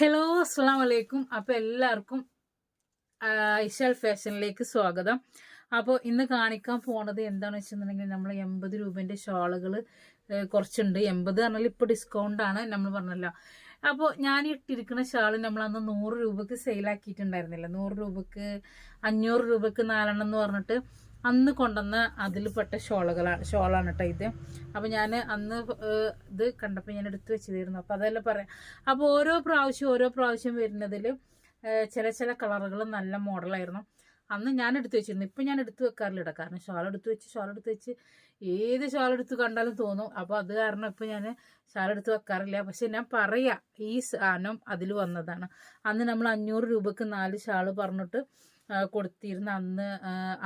Hello അസ്സാം വലൈക്കും അപ്പോൾ എല്ലാവർക്കും ഐഷാൽ ഫാഷനിലേക്ക് സ്വാഗതം. അപ്പോൾ ഇന്ന് കാണിക്കാൻ പോണത് എന്താണെന്ന് വെച്ചിട്ടുണ്ടെങ്കിൽ നമ്മൾ എൺപത് രൂപേന്റെ ഷാളുകൾ കുറച്ചുണ്ട്. എൺപത് പറഞ്ഞാൽ ഇപ്പോൾ ഡിസ്കൗണ്ടാണ് നമ്മൾ പറഞ്ഞല്ലോ. അപ്പോൾ ഞാൻ ഇട്ടിരിക്കുന്ന ഷാൾ നമ്മൾ അന്ന് നൂറ് രൂപക്ക് സെയിലാക്കിയിട്ടുണ്ടായിരുന്നില്ല നൂറ് രൂപക്ക് അഞ്ഞൂറ് രൂപക്ക് നാലെണ്ണം എന്ന് പറഞ്ഞിട്ട് അന്ന് കൊണ്ടുവന്ന അതിൽ പെട്ട ഷോളുകളാണ് ഷോളാണ് കേട്ടോ ഇത്. അപ്പോൾ ഞാൻ അന്ന് ഇത് കണ്ടപ്പോൾ ഞാൻ എടുത്തു വെച്ചതായിരുന്നു. അപ്പോൾ അതെല്ലാം പറയാം. അപ്പോൾ ഓരോ പ്രാവശ്യം ഓരോ പ്രാവശ്യം വരുന്നതിൽ ചില ചില കളറുകൾ നല്ല മോഡലായിരുന്നു. അന്ന് ഞാൻ എടുത്തു വെച്ചിരുന്നു. ഇപ്പം ഞാൻ എടുത്തു വെക്കാറില്ല കാരണം ഷാൾ എടുത്ത് വെച്ച് ഷാൾ എടുത്ത് വെച്ച് ഏത് ഷാൾ എടുത്ത് കണ്ടാലും തോന്നും. അപ്പോൾ അത് കാരണം ഇപ്പം ഞാൻ ഷാൾ എടുത്ത് വെക്കാറില്ല. പക്ഷെ ഞാൻ പറയാം ഈ സാധനം അതിൽ വന്നതാണ്. അന്ന് നമ്മൾ അഞ്ഞൂറ് രൂപക്ക് നാല് ഷാൾ പറഞ്ഞിട്ട് കൊടുത്തിരുന്ന അന്ന്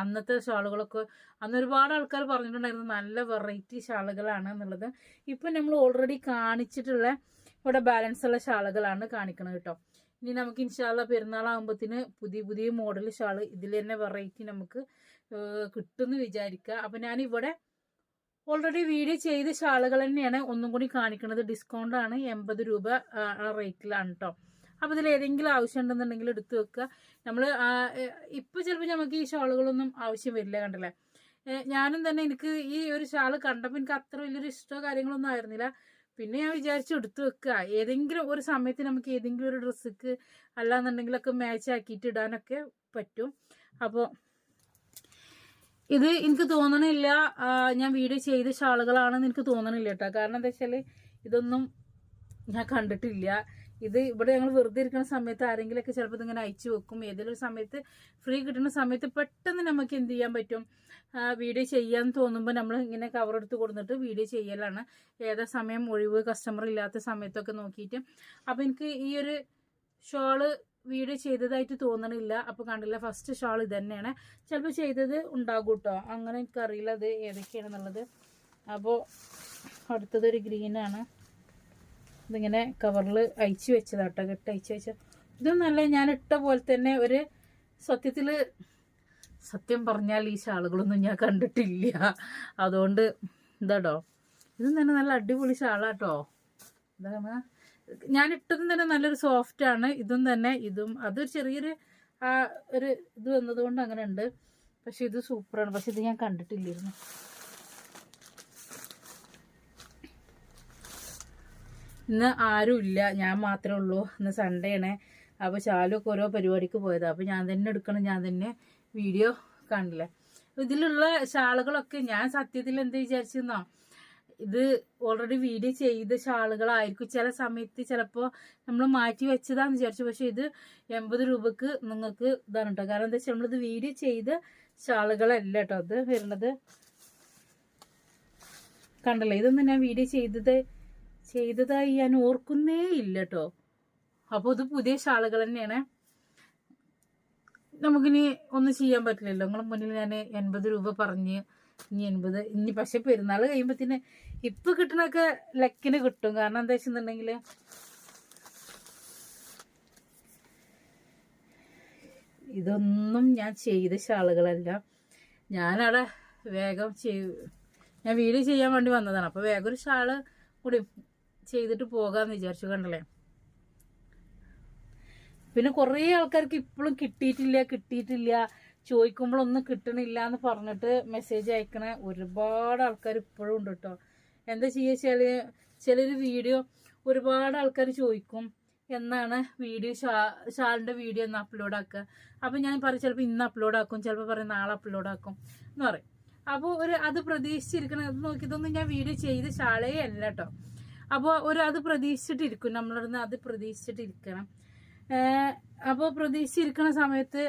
അന്നത്തെ ഷാളുകളൊക്കെ അന്ന് ഒരുപാട് ആൾക്കാർ പറഞ്ഞിട്ടുണ്ടായിരുന്നു നല്ല വെറൈറ്റി ഷാളുകളാണ് എന്നുള്ളത്. ഇപ്പം നമ്മൾ ഓൾറെഡി കാണിച്ചിട്ടുള്ള ഇവിടെ ബാലൻസ് ഉള്ള ഷാളുകളാണ് കാണിക്കുന്നത് കേട്ടോ. ഇനി നമുക്ക് ഇൻഷാല്ല പെരുന്നാളാകുമ്പോഴത്തിന് പുതിയ പുതിയ മോഡൽ ഷാൾ ഇതിൽ തന്നെ വെറൈറ്റി നമുക്ക് കിട്ടുമെന്ന് വിചാരിക്കുക. അപ്പം ഞാനിവിടെ ഓൾറെഡി വീഡിയോ ചെയ്ത ഷാളുകൾ തന്നെയാണ് ഒന്നും കൂടി കാണിക്കുന്നത് ഡിസ്കൗണ്ടാണ് എൺപത് രൂപ ആ റേറ്റിലാണ് കേട്ടോ. അപ്പോൾ ഇതിൽ ഏതെങ്കിലും ആവശ്യം ഉണ്ടെന്നുണ്ടെങ്കിൽ എടുത്തു വെക്കുക. നമ്മൾ ഇപ്പോൾ ചിലപ്പോൾ നമുക്ക് ഈ ഷാളുകളൊന്നും ആവശ്യം വരില്ല കണ്ടല്ലേ? ഞാനും തന്നെ എനിക്ക് ഈ ഒരു ഷാൾ കണ്ടപ്പോൾ എനിക്ക് അത്ര വലിയൊരു ഇഷ്ടമോ കാര്യങ്ങളൊന്നും ആയിരുന്നില്ല. പിന്നെ ഞാൻ വിചാരിച്ചു എടുത്തു വെക്കുക. ഏതെങ്കിലും ഒരു സമയത്ത് നമുക്ക് ഏതെങ്കിലും ഒരു ഡ്രസ്സക്ക് അല്ലാന്നുണ്ടെങ്കിലൊക്കെ മാച്ച് ആക്കിയിട്ട് ഇടാനൊക്കെ പറ്റും. അപ്പോൾ ഇത് എനിക്ക് തോന്നണില്ല. ഞാൻ വീഡിയോ ചെയ്ത ഷാളുകളാണെന്ന് എനിക്ക് തോന്നണില്ല കേട്ടോ. കാരണം എന്താ വെച്ചാൽ ഇതൊന്നും ഞാൻ കണ്ടിട്ടില്ല. ഇത് ഇവിടെ ഞങ്ങൾ വെറുതെ ഇരിക്കുന്ന സമയത്ത് ആരെങ്കിലുമൊക്കെ ചിലപ്പോൾ ഇതിങ്ങനെ അയച്ചു വെക്കും. ഏതെങ്കിലും സമയത്ത് ഫ്രീ കിട്ടുന്ന സമയത്ത് പെട്ടെന്ന് നമുക്ക് എന്ത് ചെയ്യാൻ പറ്റും? വീഡിയോ ചെയ്യാൻ തോന്നുമ്പോൾ നമ്മൾ ഇങ്ങനെ കവർ എടുത്ത് കൊടുത്തിട്ട് വീഡിയോ ചെയ്യലാണ്. ഏതാ സമയം? ഒഴിവ് കസ്റ്റമർ ഇല്ലാത്ത സമയത്തൊക്കെ നോക്കിയിട്ട്. അപ്പോൾ എനിക്ക് ഈ ഒരു ഷോൾ വീഡിയോ ചെയ്തതായിട്ട് തോന്നണില്ല. അപ്പോൾ കണ്ടില്ല ഫസ്റ്റ് ഷോൾ ഇത് തന്നെയാണ് ചിലപ്പോൾ ചെയ്തത് ഉണ്ടാകും കേട്ടോ അങ്ങനെ എനിക്കറിയില്ല അത് ഏതൊക്കെയാണെന്നുള്ളത്. അപ്പോൾ അടുത്തതൊരു ഗ്രീനാണ് ഇതിങ്ങനെ കവറിൽ അയച്ചു വെച്ചതാട്ടോ. കെട്ട് അയച്ചു വെച്ച ഇത് നല്ല ഞാൻ ഇട്ട പോലെ തന്നെ ഒരു സത്യത്തിൽ സത്യം പറഞ്ഞാൽ ഈ ഷാളുകളൊന്നും ഞാൻ കണ്ടിട്ടില്ല. അതുകൊണ്ട് എന്താട്ടോ ഇത് തന്നെ നല്ല അടിപൊളി ഷാളാട്ടോ. ഇതാണ്. ഞാൻ ഇട്ടതും തന്നെ നല്ലൊരു സോഫ്റ്റ് ആണ്. ഇതും തന്നെ ഇതും. അതൊരു ചെറിയൊരു ആ ഒരു ഇത് വന്നതുകൊണ്ട് അങ്ങനെ ഉണ്ട് പക്ഷെ ഇത് സൂപ്പറാണ് പക്ഷെ ഇത് ഞാൻ കണ്ടിട്ടില്ലായിരുന്നു. ഇന്ന് ആരും ഇല്ല. ഞാൻ മാത്രമേ ഉള്ളൂ. ഇന്ന് സൺഡേ ആണ്. അപ്പോൾ ശാലുമൊക്കെ ഓരോ പരിപാടിക്ക് പോയതാണ് അപ്പോൾ ഞാൻ തന്നെ എടുക്കണം. ഞാൻ തന്നെ വീഡിയോ കാണില്ലേ ഇതിലുള്ള ഷാളുകളൊക്കെ ഞാൻ സത്യത്തിൽ എന്ത് വിചാരിച്ചെന്നോ? ഇത് ഓൾറെഡി വീഡിയോ ചെയ്ത ഷാളുകളായിരിക്കും ചില സമയത്ത് ചിലപ്പോൾ നമ്മൾ മാറ്റി വെച്ചതാന്ന് വിചാരിച്ചു. പക്ഷേ ഇത് എൺപത് രൂപക്ക് നിങ്ങൾക്ക് ഇതാണ് കേട്ടോ കാരണം എന്താ വെച്ചാൽ നമ്മളിത് വീഡിയോ ചെയ്ത ഷാളുകളല്ല കേട്ടോ അത് വരുന്നത് കണ്ടല്ലോ? ഇതൊന്നും ഞാൻ വീഡിയോ ചെയ്തത് ചെയ്തതായി ഞാൻ ഓർക്കുന്നേ ഇല്ല കേട്ടോ അപ്പോൾ ഇത് പുതിയ ഷാളുകൾ തന്നെയാണ്. നമുക്കിനി ഒന്നും ചെയ്യാൻ പറ്റില്ലല്ലോ. നിങ്ങളെ മുന്നിൽ ഞാൻ എൺപത് രൂപ പറഞ്ഞ് ഇനി എൺപത് ഇനി പക്ഷെ പെരുന്നാൾ കഴിയുമ്പത്തിന് ഇപ്പൊ കിട്ടണൊക്കെ ലക്കിന് കിട്ടും. കാരണം എന്താ വെച്ചിട്ടുണ്ടെങ്കിൽ ഇതൊന്നും ഞാൻ ചെയ്ത ഷാളുകളല്ല ഞാനവിടെ വേഗം ചെയ് ഞാൻ വീട് ചെയ്യാൻ വേണ്ടി വന്നതാണ്. അപ്പോൾ വേഗം ഒരു ഷാൾ കൂടി ചെയ്തിട്ട് പോകാമെന്ന് വിചാരിച്ചു കണ്ടല്ലേ? പിന്നെ കുറേ ആൾക്കാർക്ക് ഇപ്പോഴും കിട്ടിയിട്ടില്ല കിട്ടിയിട്ടില്ല. ചോദിക്കുമ്പോഴൊന്നും കിട്ടണില്ല എന്ന് പറഞ്ഞിട്ട് മെസ്സേജ് അയക്കണ ഒരുപാട് ആൾക്കാർ ഇപ്പോഴും ഉണ്ട് കേട്ടോ എന്താ ചെയ്യുക ചില ചിലര് വീഡിയോ ഒരുപാട് ആൾക്കാർ ചോദിക്കും എന്നാണ് വീഡിയോ ഷാ ഷാളിന്റെ വീഡിയോ ഒന്ന് അപ്ലോഡ് ആക്കുക അപ്പം ഞാൻ പറയും ചിലപ്പോൾ ഇന്ന് അപ്ലോഡ് ആക്കും ചിലപ്പോൾ പറയും നാളെ അപ്ലോഡ് ആക്കും എന്ന് പറയും. അപ്പോൾ ഒരു അത് പ്രതീക്ഷിച്ചിരിക്കണം അത് നോക്കിയതൊന്നും ഞാൻ വീഡിയോ ചെയ്ത് ഷാളേ അല്ല കേട്ടോ അപ്പോൾ ഒരു അത് പ്രതീക്ഷിച്ചിട്ടിരിക്കും. നമ്മളിടുന്ന് അത് പ്രതീക്ഷിച്ചിട്ടിരിക്കണം. അപ്പോൾ പ്രതീക്ഷിച്ചിരിക്കുന്ന സമയത്ത്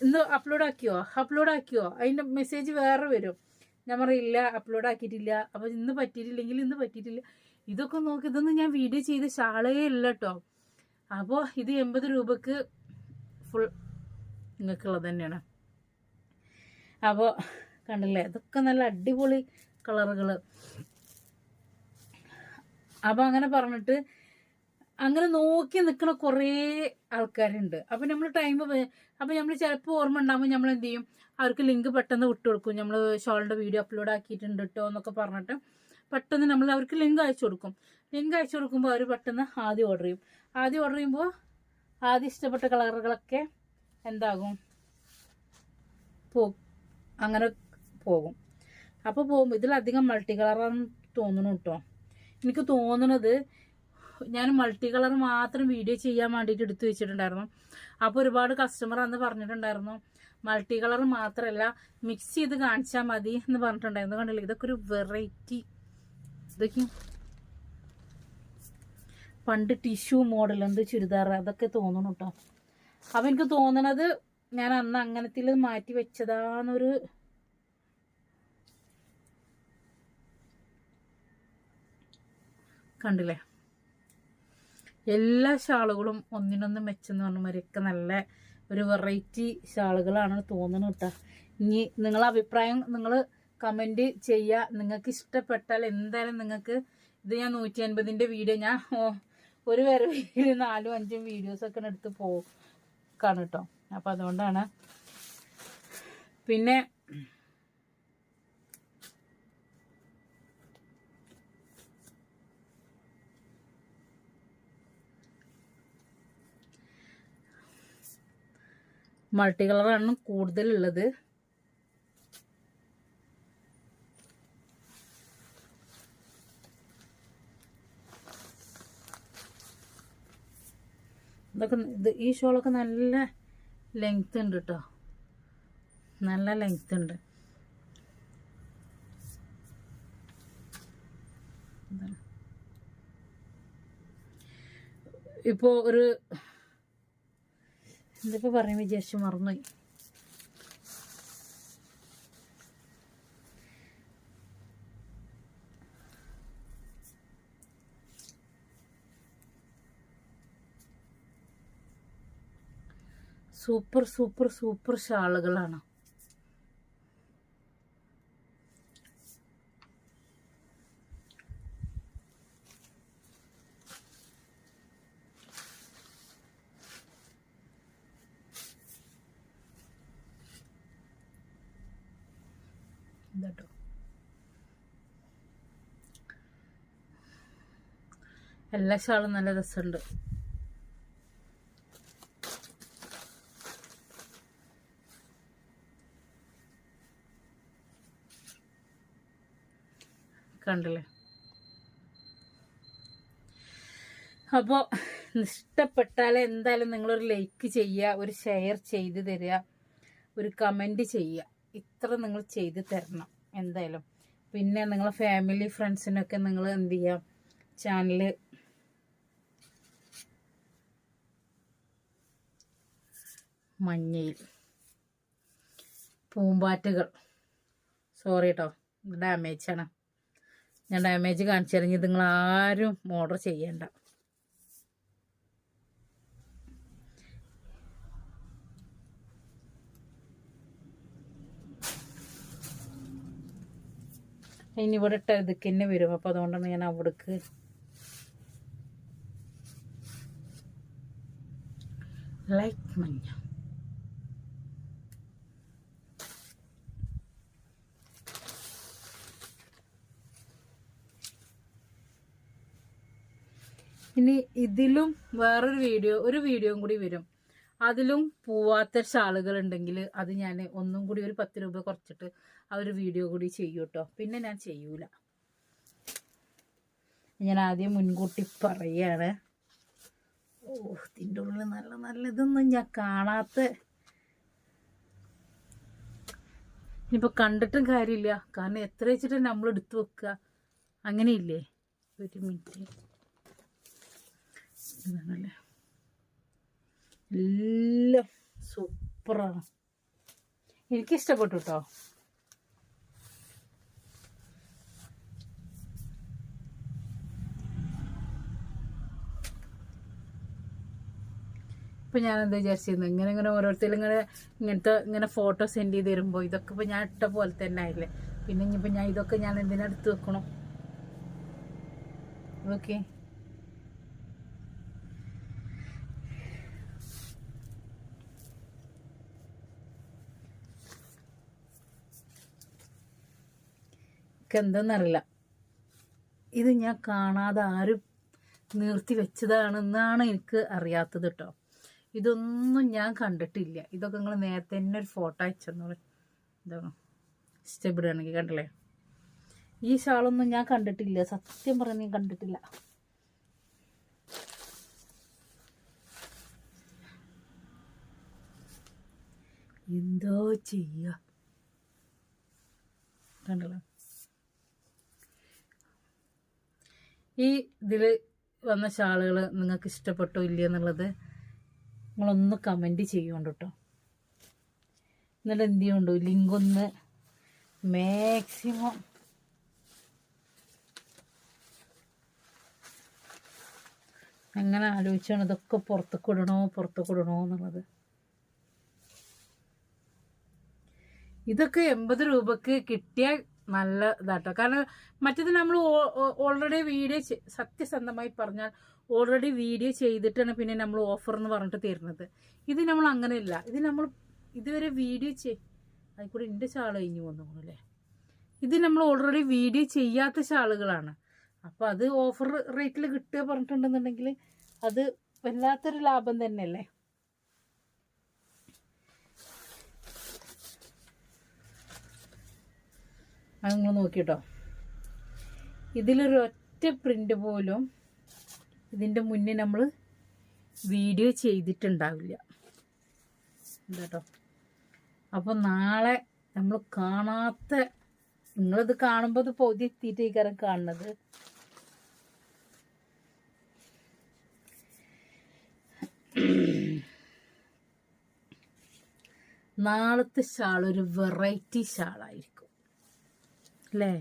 ഇന്ന് അപ്ലോഡ് ആക്കിയോ? അപ്ലോഡ് ആക്കിയോ? അതിന്റെ മെസ്സേജ് വേറെ വരും. ഞാൻ പറയില്ല അപ്ലോഡ് ആക്കിയിട്ടില്ല. അപ്പോൾ ഇന്ന് പറ്റിയിട്ടില്ലെങ്കിൽ ഇന്ന് പറ്റിയിട്ടില്ല. ഇതൊക്കെ നോക്കി ഇതൊന്നും ഞാൻ വീഡിയോ ചെയ്ത് ഷാളേ ഇല്ല കേട്ടോ അപ്പോൾ ഇത് എൺപത് രൂപക്ക് ഫുൾ നിങ്ങൾക്കുള്ളത് തന്നെയാണ്. അപ്പോൾ കണ്ടില്ലേ ഇതൊക്കെ നല്ല അടിപൊളി കളറുകൾ അപ്പോൾ അങ്ങനെ പറഞ്ഞിട്ട് അങ്ങനെ നോക്കി നിൽക്കുന്ന കുറേ ആൾക്കാരുണ്ട്. അപ്പം നമ്മൾ ടൈം അപ്പം നമ്മൾ ചിലപ്പോൾ ഓർമ്മ ഉണ്ടാകുമ്പോൾ നമ്മൾ എന്ത് ചെയ്യും? അവർക്ക് ലിങ്ക് പെട്ടെന്ന് വിട്ടു കൊടുക്കും. നമ്മൾ ഷോളിന്റെ വീഡിയോ അപ്ലോഡ് ആക്കിയിട്ടുണ്ട് കേട്ടോ എന്നൊക്കെ പറഞ്ഞിട്ട് പെട്ടെന്ന് നമ്മൾ അവർക്ക് ലിങ്ക് അയച്ചു കൊടുക്കും. ലിങ്ക് അയച്ചു കൊടുക്കുമ്പോൾ അവർ പെട്ടെന്ന് ആദ്യം ഓർഡർ ചെയ്യും. ആദ്യം ഓർഡർ ചെയ്യുമ്പോൾ ആദ്യം ഇഷ്ടപ്പെട്ട കളറുകളൊക്കെ എന്താകും? പോ അങ്ങനെ പോകും. അപ്പോൾ പോകുമ്പോൾ ഇതിലധികം മൾട്ടി കളറാണെന്ന് തോന്നുന്നു കേട്ടോ എനിക്ക് തോന്നുന്നത് ഞാൻ മൾട്ടി കളർ മാത്രം വീഡിയോ ചെയ്യാൻ വേണ്ടിയിട്ട് എടുത്തു വെച്ചിട്ടുണ്ടായിരുന്നു. അപ്പോൾ ഒരുപാട് കസ്റ്റമർ അന്ന് പറഞ്ഞിട്ടുണ്ടായിരുന്നു മൾട്ടി കളർ മാത്രമല്ല മിക്സ് ചെയ്ത് കാണിച്ചാൽ മതി എന്ന് പറഞ്ഞിട്ടുണ്ടായിരുന്നു. കണ്ടില്ലേ? ഇതൊക്കെ ഒരു വെറൈറ്റി ഇതൊക്കെ പണ്ട് ടിഷ്യൂ മോഡൽ എന്ത് ചുരിദാർ അതൊക്കെ തോന്നണം കേട്ടോ. അപ്പം എനിക്ക് തോന്നണത് ഞാൻ അന്ന് അങ്ങനത്തിൽ മാറ്റി വെച്ചതാന്നൊരു കണ്ടില്ലേ? എല്ലാ ഷാളുകളും ഒന്നിനൊന്ന് മെച്ചെന്ന് പറഞ്ഞ മാതിരിയൊക്കെ നല്ല ഒരു വെറൈറ്റി ഷാളുകളാണ് തോന്നുന്നത് കേട്ടോ. ഇനി നിങ്ങളുടെ അഭിപ്രായം നിങ്ങൾ കമന്റ് ചെയ്യുക നിങ്ങൾക്ക് ഇഷ്ടപ്പെട്ടാൽ എന്തായാലും നിങ്ങൾക്ക് ഇത് ഞാൻ നൂറ്റി അൻപതിന്റെ വീഡിയോ ഞാൻ ഒരു ഒരു വരവിൽ നാലും അഞ്ചും വീഡിയോസൊക്കെ എടുത്ത് പോക്കാണ് കേട്ടോ. അപ്പം അതുകൊണ്ടാണ്. പിന്നെ മൾട്ടി കളറാണ് കൂടുതലുള്ളത്. ഇതൊക്കെ ഇത് ഈ ഷോളൊക്കെ നല്ല ലെങ്ത് ഉണ്ട് കേട്ടോ നല്ല ലെങ്ത് ഉണ്ട്. ഇപ്പോൾ ഒരു എന്തിപ്പോ പറയും വിചാരിച്ചു മറന്നുപോയി. സൂപ്പർ സൂപ്പർ സൂപ്പർ ഷാളുകളാണ്. ഇതാട്ടോ എല്ലാ ഷാളും നല്ല രസമുണ്ട്. കണ്ടില്ലേ? അപ്പോൾ ഇഷ്ടപ്പെട്ടാൽ എന്തായാലും നിങ്ങളൊരു ലൈക്ക് ചെയ്യുക ഒരു ഷെയർ ചെയ്ത് തരിക ഒരു കമന്റ് ചെയ്യുക. ഇത്ര നിങ്ങൾ ചെയ്ത് തരണം എന്തായാലും. പിന്നെ നിങ്ങളെ ഫാമിലി ഫ്രണ്ട്സിനൊക്കെ നിങ്ങൾ എന്ത് ചെയ്യാം? ചാനൽ മഞ്ഞയിൽ. പൂമ്പാറ്റകൾ. സോറി കേട്ടോ ഡാമേജാണ് ഞാൻ ഡാമേജ് കാണിച്ചു തരാം നിങ്ങൾ ആരും ഓർഡർ ചെയ്യണ്ട. ഇനി ഇവിടെ ഇട്ട ഇതൊക്കെ തന്നെ വരും. അപ്പോൾ അതുകൊണ്ടാണ് ഞാൻ അവിടേക്ക് ലൈക്ക് മഞ്ഞ. ഇനി ഇതിലും വേറൊരു വീഡിയോ ഒരു വീഡിയോയും കൂടി വരും. അതിലും പോവാത്ത ഷാളുകൾ ഉണ്ടെങ്കിൽ അത് ഞാൻ ഒന്നും കൂടി ഒരു പത്ത് രൂപ കുറച്ചിട്ട് ആ ഒരു വീഡിയോ കൂടി ചെയ്യൂ കേട്ടോ പിന്നെ ഞാൻ ചെയ്യൂല. ഞാൻ ആദ്യം മുൻകൂട്ടി പറയാണ്. ഓ ഇതിന്റെ ഉള്ളിൽ നല്ല നല്ല ഇതൊന്നും ഞാൻ കാണാത്ത ഇനിയിപ്പോൾ കണ്ടിട്ടും കാര്യമില്ല. കാരണം എത്ര വെച്ചിട്ട് നമ്മൾ എടുത്തു വെക്കുക? അങ്ങനെയില്ലേ? ഒരു മിനിറ്റ് എല്ലാം സൂപ്പറാണ് എനിക്കിഷ്ടപ്പെട്ടു കേട്ടോ ഇപ്പം ഞാൻ എന്താ വിചാരിച്ചിരുന്നു? ഇങ്ങനെ ഇങ്ങനെ ഓരോരുത്തരും ഇങ്ങനെ ഇങ്ങനത്തെ ഇങ്ങനെ ഫോട്ടോ സെൻഡ് ചെയ്ത് തരുമ്പോൾ ഇതൊക്കെ ഇപ്പം ഞാൻ ഇട്ട പോലെ തന്നെ ആയില്ലേ? പിന്നെ ഇനിയിപ്പോൾ ഞാൻ ഇതൊക്കെ ഞാൻ എന്തിനാ എടുത്ത് വെക്കണം? ഓക്കെ. എന്തെന്നറിയില്ല ഇത് ഞാൻ കാണാതെ ആരും നിർത്തി വെച്ചതാണെന്നാണ് എനിക്ക് അറിയാത്തത് കേട്ടോ ഇതൊന്നും ഞാൻ കണ്ടിട്ടില്ല. ഇതൊക്കെ നിങ്ങൾ നേരത്തെ തന്നെ ഒരു ഫോട്ടോ അയച്ചെന്നോളെ ഇതാണ്. ഇഷ്ടപ്പെടുകയാണെങ്കിൽ കണ്ടില്ലേ? ഈ ഷാളൊന്നും ഞാൻ കണ്ടിട്ടില്ല. സത്യം പറഞ്ഞ ഞാൻ കണ്ടിട്ടില്ല. എന്തോ ചെയ്യുക കണ്ടല്ലോ. ഈ ഇതിൽ വന്ന ഷാളുകൾ നിങ്ങൾക്ക് ഇഷ്ടപ്പെട്ടോ ഇല്ല എന്നുള്ളത് നിങ്ങളൊന്ന് കമന്റ് ചെയ്യുന്നുണ്ട് കേട്ടോ എന്നിട്ട് എന്ത് ചെയ്യുന്നുണ്ടോ ലിങ്കൊന്ന് മാക്സിമം അങ്ങനെ ആലോചിച്ചാണ് ഇതൊക്കെ പുറത്തേക്ക് ഇടണോ പുറത്തേക്ക് ഇടണോ എന്നുള്ളത്. ഇതൊക്കെ എൺപത് രൂപക്ക് കിട്ടിയ നല്ല ഇതാട്ടോ. കാരണം മറ്റേത് നമ്മൾ ഓൾറെഡി വീഡിയോ സത്യസന്ധമായി പറഞ്ഞാൽ ഓൾറെഡി വീഡിയോ ചെയ്തിട്ടാണ് പിന്നെ നമ്മൾ ഓഫർ എന്ന് പറഞ്ഞിട്ട് തരുന്നത്. ഇത് നമ്മൾ അങ്ങനെയല്ല. ഇത് നമ്മൾ ഇതുവരെ വീഡിയോ ചെയ് അതിൽക്കൂടെ എന്റെ ചാൾ കഴിഞ്ഞു വന്നു അല്ലേ? ഇത് നമ്മൾ ഓൾറെഡി വീഡിയോ ചെയ്യാത്ത ചാളുകളാണ്. അപ്പോൾ അത് ഓഫർ റേറ്റിൽ കിട്ടുക പറഞ്ഞിട്ടുണ്ടെന്നുണ്ടെങ്കിൽ അത് വല്ലാത്തൊരു ലാഭം തന്നെയല്ലേ? അത് നിങ്ങൾ നോക്കിട്ടോ. ഇതിലൊരു ഒറ്റ പ്രിന്റ് പോലും ഇതിന്റെ മുന്നേ നമ്മൾ വീഡിയോ ചെയ്തിട്ടുണ്ടാവില്ല. കേട്ടോ അപ്പോൾ നാളെ നമ്മൾ കാണാത്ത നിങ്ങളിത് കാണുമ്പോൾ ഇത് ഈ കാരണം കാണുന്നത്. നാളത്തെ ഷാൾ ഒരു വെറൈറ്റി ഷാളായിരിക്കും. അല്ലേ?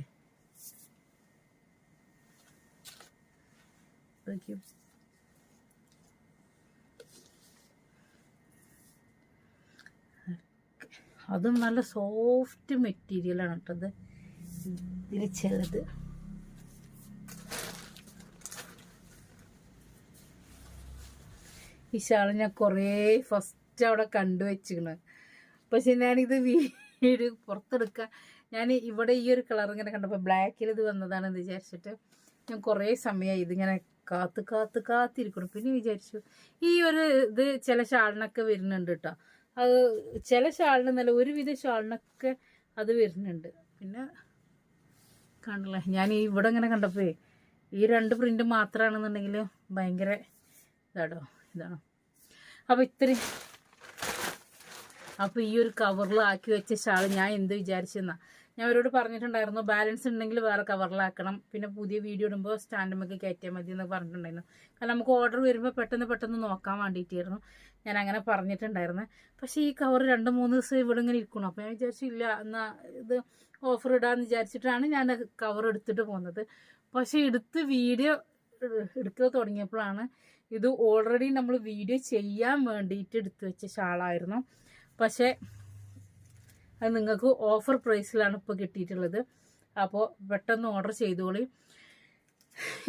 നോക്കിയോ അതും നല്ല സോഫ്റ്റ് മെറ്റീരിയലാണ് കേട്ടത് ഇതിൽ ചിലത് ഈ ഷാൾ ഞാൻ കുറേ ഫസ്റ്റ് അവിടെ കണ്ടു വെച്ചിക്കണ് പക്ഷെ ഞാനിത് വീട് പുറത്തെടുക്കുക ഞാൻ ഇവിടെ ഈ ഒരു കളർ ഇങ്ങനെ കണ്ടപ്പോൾ ബ്ലാക്കിൽ ഇത് വന്നതാണെന്ന് വിചാരിച്ചിട്ട് ഞാൻ കുറേ സമയമായി ഇതിങ്ങനെ കാത്ത് കാത്ത് കാത്തിരിക്കണം പിന്നെ വിചാരിച്ചു ഈ ഒരു ഇത് ചില ഷാളിനൊക്കെ വരുന്നുണ്ട് കേട്ടോ അത് ചില ഷാളിന് നല്ല ഒരുവിധ ഷാളിനൊക്കെ അത് വരുന്നുണ്ട്. പിന്നെ കണ്ടല്ലേ ഞാൻ ഈ ഇവിടെ ഇങ്ങനെ കണ്ടപ്പോൾ ഈ രണ്ട് പ്രിന്റ് മാത്രമാണെന്നുണ്ടെങ്കിൽ ഭയങ്കര ഇതാടോ ഇതാണ്. അപ്പോൾ ഇത്തിരി അപ്പോൾ ഈ ഒരു കവറിലാക്കി വെച്ച ഷാൾ ഞാൻ എന്ത് വിചാരിച്ചെന്നാ ഞാൻ അവരോട് പറഞ്ഞിട്ടുണ്ടായിരുന്നു ബാലൻസ് ഉണ്ടെങ്കിൽ വേറെ കവറിലാക്കണം പിന്നെ പുതിയ വീഡിയോ ഇടുമ്പോൾ സ്റ്റാൻഡുമൊക്കെ കയറ്റിയാൽ മതി എന്ന് പറഞ്ഞിട്ടുണ്ടായിരുന്നു. കാരണം നമുക്ക് ഓർഡർ വരുമ്പോൾ പെട്ടെന്ന് പെട്ടെന്ന് നോക്കാൻ വേണ്ടിയിട്ടായിരുന്നു ഞാൻ അങ്ങനെ പറഞ്ഞിട്ടുണ്ടായിരുന്നു. പക്ഷേ ഈ കവർ രണ്ട് മൂന്ന് ദിവസം ഇവിടെ ഇങ്ങനെ ഇരിക്കണം. അപ്പോൾ ഞാൻ വിചാരിച്ചു ഇല്ല എന്നാൽ ഇത് ഓഫർ ഇടാന്ന് വിചാരിച്ചിട്ടാണ് ഞാൻ കവർ എടുത്തിട്ട് പോകുന്നത് പക്ഷേ എടുത്ത് വീഡിയോ എടുക്കുക തുടങ്ങിയപ്പോഴാണ് ഇത് ഓൾറെഡി നമ്മൾ വീഡിയോ ചെയ്യാൻ വേണ്ടിയിട്ട് എടുത്തു വെച്ച ഷാളായിരുന്നു. പക്ഷേ അത് നിങ്ങൾക്ക് ഓഫർ പ്രൈസിലാണ് ഇപ്പോൾ കിട്ടിയിട്ടുള്ളത്. അപ്പോൾ പെട്ടെന്ന് ഓർഡർ ചെയ്തോളി.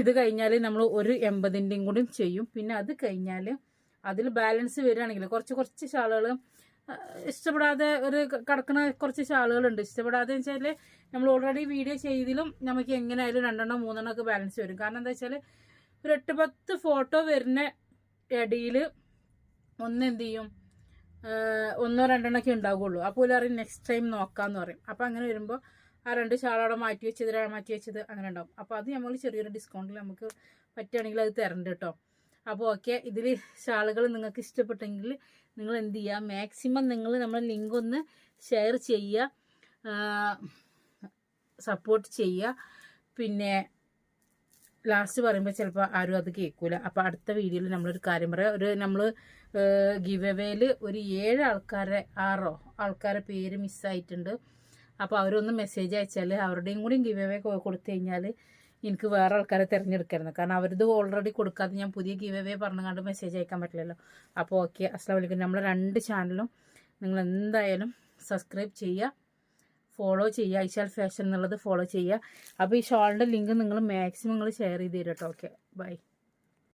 ഇത് കഴിഞ്ഞാൽ നമ്മൾ ഒരു എൺപതിന്റെയും കൂടി ചെയ്യും. പിന്നെ അത് കഴിഞ്ഞാൽ അതിൽ ബാലൻസ് വരികയാണെങ്കിൽ കുറച്ച് കുറച്ച് ഷാളുകൾ ഇഷ്ടപ്പെടാതെ ഒരു കിടക്കുന്ന കുറച്ച് ഷാളുകളുണ്ട് ഇഷ്ടപ്പെടാതെ വെച്ചാൽ നമ്മൾ ഓൾറെഡി വീഡിയോ ചെയ്തതിലും നമുക്ക് എങ്ങനെയായാലും രണ്ടെണ്ണം മൂന്നെണ്ണം ഒക്കെ ബാലൻസ് വരും. കാരണം എന്താ വെച്ചാൽ ഒരു എട്ട് പത്ത് ഫോട്ടോ വരുന്ന ഇടയിൽ ഒന്ന് എന്ത് ചെയ്യും? ഒന്നോ രണ്ടെണ്ണൊക്കെ ഉണ്ടാവുകയുള്ളൂ അപ്പോൾ അറിയും നെക്സ്റ്റ് ടൈം നോക്കാമെന്ന് പറയും. അപ്പോൾ അങ്ങനെ വരുമ്പോൾ ആ രണ്ട് ഷാളവിടെ മാറ്റി വെച്ചത് മാറ്റി വെച്ചത് അങ്ങനെ ഉണ്ടാവും. അപ്പോൾ അത് നമ്മൾ ചെറിയൊരു ഡിസ്കൗണ്ടിൽ നമുക്ക് പറ്റുകയാണെങ്കിൽ അത് തരണ്ട കേട്ടോ. അപ്പോൾ ഓക്കെ ഇതിൽ ഷാളുകൾ നിങ്ങൾക്ക് ഇഷ്ടപ്പെട്ടെങ്കിൽ നിങ്ങൾ എന്ത് ചെയ്യുക? മാക്സിമം നിങ്ങൾ നമ്മൾ ലിങ്ക് ഒന്ന് ഷെയർ ചെയ്യുക സപ്പോർട്ട് ചെയ്യുക. പിന്നെ ലാസ്റ്റ് പറയുമ്പോൾ ചിലപ്പോൾ ആരും അത് കേൾക്കൂല. അപ്പോൾ അടുത്ത വീഡിയോയിൽ നമ്മളൊരു കാര്യം പറയാം. ഒരു നമ്മൾ ഗിവ് ഒരു ഏഴ് ആൾക്കാരെ ആറോ ആൾക്കാരെ പേര് മിസ്സായിട്ടുണ്ട്. അപ്പോൾ അവരൊന്ന് മെസ്സേജ് അയച്ചാൽ അവരുടെയും കൂടി ഗിവ് കൊടുത്തു കഴിഞ്ഞാൽ എനിക്ക് വേറെ ആൾക്കാരെ തിരഞ്ഞെടുക്കായിരുന്നു. കാരണം അവരത് ഓൾറെഡി കൊടുക്കാതെ ഞാൻ പുതിയ ഗിവ് പറഞ്ഞു പറഞ്ഞുകൊണ്ട് മെസ്സേജ് അയക്കാൻ പറ്റില്ലല്ലോ. അപ്പോൾ ഓക്കെ അസ്ലാം വലിക്കും നമ്മൾ രണ്ട് ചാനലും നിങ്ങൾ എന്തായാലും സബ്സ്ക്രൈബ് ചെയ്യുക ഫോളോ ചെയ്യുക ഐശാൽ ഫാഷൻ എന്നുള്ളത് ഫോളോ ചെയ്യുക അപ്പോൾ ഈ ഷോളിന്റെ ലിങ്ക് നിങ്ങൾ മാക്സിമം നിങ്ങൾ ഷെയർ ചെയ്ത് തരും കേട്ടോ ഓക്കെ ബൈ